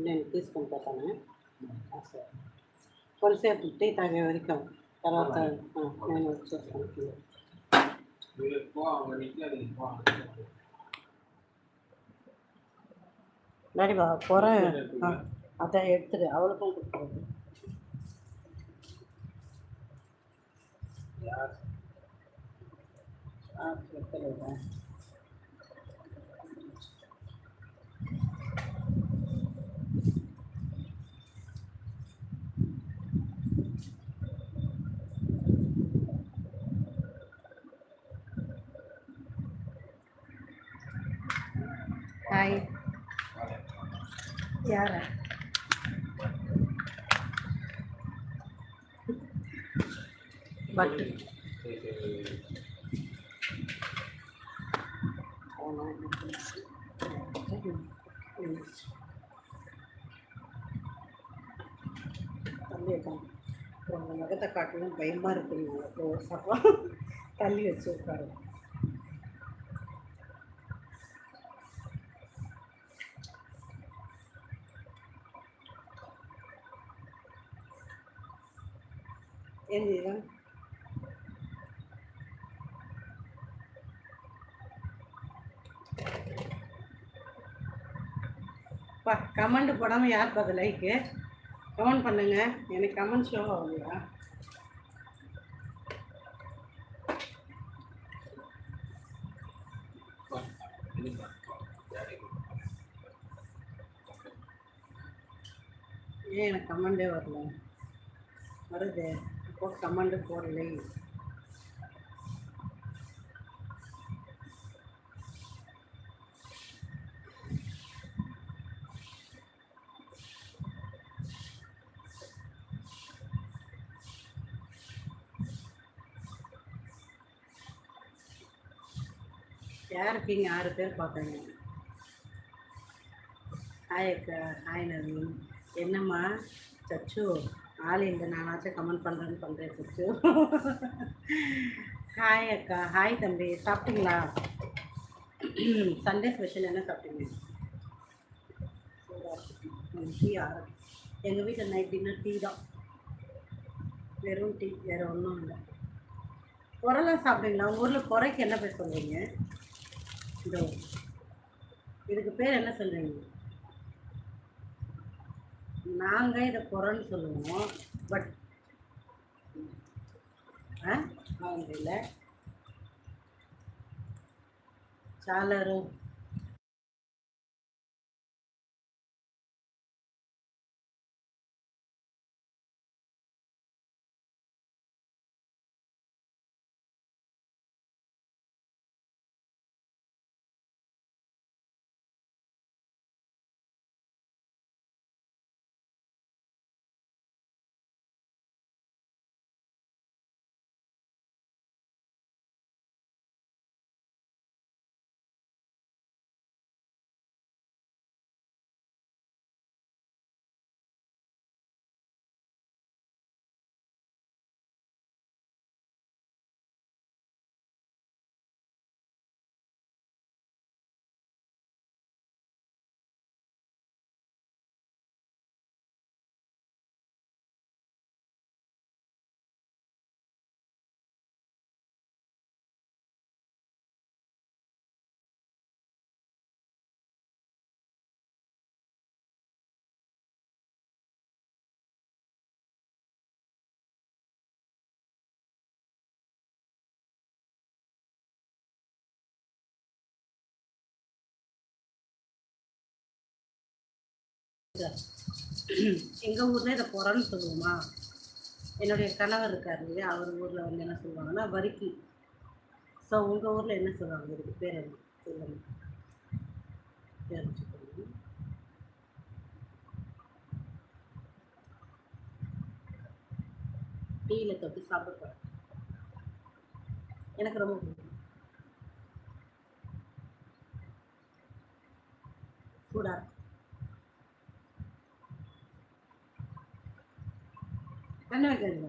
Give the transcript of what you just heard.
నేను తీసుకుంటాను సరే కొంతసేపు టీ తాగే వరకు తర్వాత ఆ, నేను వచ్చేస్తాను మీరు போவாங்க நிற்காது போவாங்க டாடி வா போகிறேன் ஆ அதான் எடுத்துடு அவளுக்கும் கொடுக்குறது யார் ஆ எடுத்துடுறேன் ஹாய் யாரா பட் சரி சரி தள்ளிட்டான் முகத்தை காட்டணும் பயமாக இருக்குங்க. சாப்பா. தள்ளி வச்சு உட்காரு. ఏంది கமெண்ட் போடாமல் யார் அது லைக்கு கமெண்ட் பண்ணுங்க. எனக்கு கமெண்ட் ஷோ ஆகுங்களா ஏன் எனக்கு கமெண்டே வரல? வருது. இப்போ கமெண்ட் போடலை யார் இருக்கீங்க? ஆறு பேர் பார்க்குறீங்க. ஹாய் அக்கா ஹாய் நவீன் என்னம்மா? சச்சு. ஆள் இந்த நானாச்சும் கமெண்ட் பண்ணுறேன்னு பண்ணுறேன் சச்சு ஹாய் அக்கா. ஹாய் தம்பி. சாப்பிட்டீங்களா? சண்டே ஸ்பெஷல் என்ன சாப்பிட்டீங்க? டீ ஆரம்பி எங்கள் வீட்டில் நைட் டின்னர் டீ தான். வெறும் டீ வேறு ஒன்றும் இல்லை. குறைலாம் சாப்பிடுங்களா உங்கள் ஊரில் குறைக்கு என்ன பேர் சொல்கிறீங்க இதோ இதுக்கு பேர் என்ன சொல்கிறீங்க நாங்கள் இதை குறைன்னு சொல்லுவோம். பட் ஆ? சாலரும். எங்கள் ஊரில் இதை புறன்னு சொல்லுவோமா? என்னுடைய கணவர் இருக்கார் இல்லையா அவர் ஊரில் வந்து என்ன சொல்லுவாங்கன்னா வரிக்கி. ஸோ உங்கள் ஊரில் என்ன சொல்லுவாங்க? இதுக்கு பேர் என்ன? சொல்லுங்க. டீயில் தொட்டு சாப்பிட எனக்கு ரொம்ப பிடிக்கும். சூடாக இருக்கும். என்ன வைக்கிறீங்க